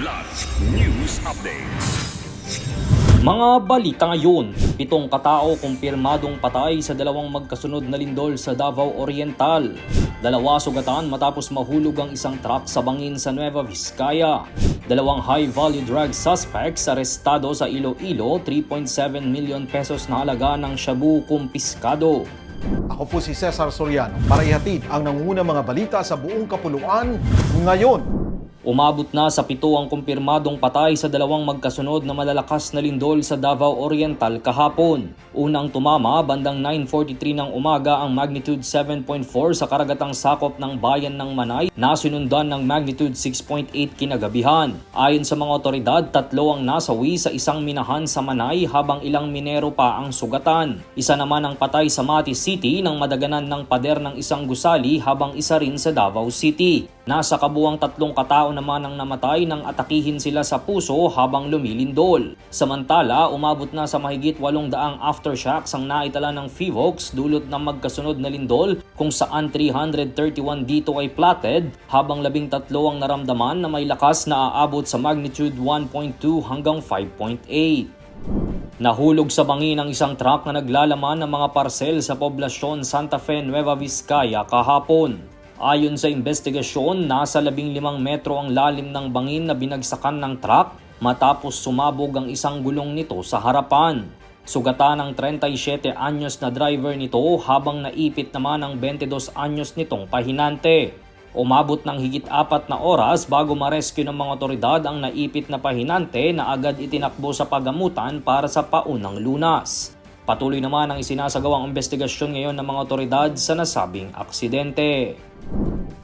Kidlat News Updates. Mga balita ngayon, pitong katao kumpirmadong patay sa dalawang magkasunod na lindol sa Davao Oriental. Dalawa sugatan matapos mahulog ang isang truck sa bangin sa Nueva Vizcaya. Dalawang high-value drug suspects arestado sa Iloilo, 3.7 million pesos na halaga ng shabu kumpiskado. Ako po si Cesar Soriano para ihatid ang nangungunang mga balita sa buong kapuluan ngayon. Umabot na sa pito ang kumpirmadong patay sa dalawang magkasunod na malalakas na lindol sa Davao Oriental kahapon. Unang tumama bandang 9.43 ng umaga ang magnitude 7.4 sa karagatang sakop ng bayan ng Manay na sinundan ng magnitude 6.8 kinagabihan. Ayon sa mga otoridad, tatlo ang nasawi sa isang minahan sa Manay habang ilang minero pa ang sugatan. Isa naman ang patay sa Mati City nang madaganan ng pader ng isang gusali habang isa rin sa Davao City. Nasa kabuang tatlong katao naman ang namatay nang atakihin sila sa puso habang lumilindol. Samantala, umabot na sa mahigit 800 aftershocks ang naitala ng FIVOX dulot ng magkasunod na lindol kung saan 331 dito ay platted habang 13 ang naramdaman na may lakas na aabot sa magnitude 1.2 hanggang 5.8. Nahulog sa bangin ang isang truck na naglalaman ng mga parsel sa poblasyon Santa Fe, Nueva Vizcaya kahapon. Ayon sa investigasyon, nasa 15 metro ang lalim ng bangin na binagsakan ng truck matapos sumabog ang isang gulong nito sa harapan. Sugatan ng 37 anyos na driver nito habang naipit naman ang 22 anyos nitong pahinante. Umabot ng higit apat na oras bago marescue ng mga otoridad ang naipit na pahinante na agad itinakbo sa pagamutan para sa paunang lunas. Patuloy naman ang isinasagawang investigasyon ngayon ng mga otoridad sa nasabing aksidente.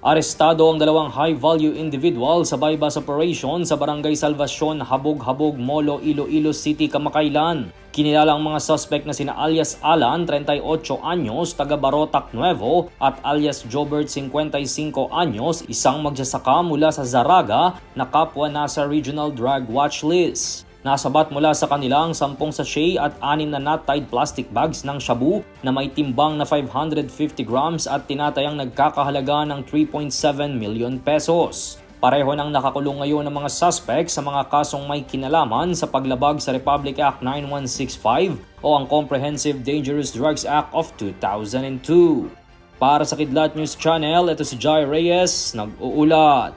Arestado ang dalawang high-value individual sa bypass operation sa Barangay Salvacion, Habog-Habog, Molo, Iloilo City, Kamakailan. Kinilala ang mga suspect na sina alias Alan, 38 anyos, taga Barotac Nuevo, at alias Jobert, 55 anyos, isang magsasaka mula sa Zaraga na kapwa nasa Regional Drug Watch List. Nasabat mula sa kanilang 10 sachet at 6 na nut-tied plastic bags ng shabu na may timbang na 550 grams at tinatayang nagkakahalaga ng 3.7 million pesos. Pareho nang nakakulong ngayon ang mga suspects sa mga kasong may kinalaman sa paglabag sa Republic Act 9165 o ang Comprehensive Dangerous Drugs Act of 2002. Para sa Kidlat News Channel, ito si Jai Reyes, nag-uulat.